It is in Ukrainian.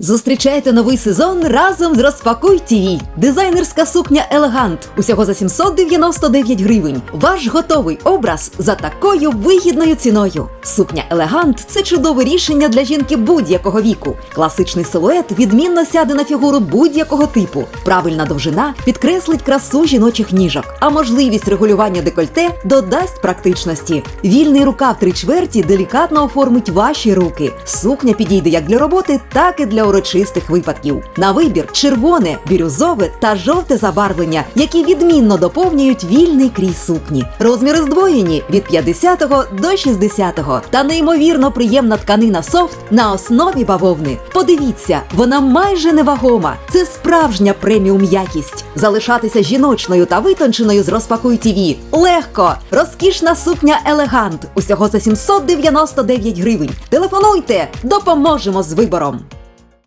Зустрічайте новий сезон разом з Розпакуй ТІВІ. Дизайнерська сукня Елегант. Усього за 799 гривень. Ваш готовий образ за такою вигідною ціною. Сукня Елегант це чудове рішення для жінки будь-якого віку. Класичний силует відмінно сяде на фігуру будь-якого типу. Правильна довжина підкреслить красу жіночих ніжок, а можливість регулювання декольте додасть практичності. Вільний рукав три чверті делікатно оформить ваші руки. Сукня підійде як для роботи, так і для урочистих випадків. На вибір червоне, бірюзове та жовте забарвлення, які відмінно доповнюють вільний крій сукні. Розміри здвоєні від 50 до 60 та неймовірно приємна тканина софт на основі бавовни. Подивіться, вона майже невагома. Це справжня преміум якість. Залишатися жіночною та витонченою з розпакуй ТІВІ легко. Розкішна сукня елегант. Усього за 799 гривень. Телефонуйте, допоможемо з вибором.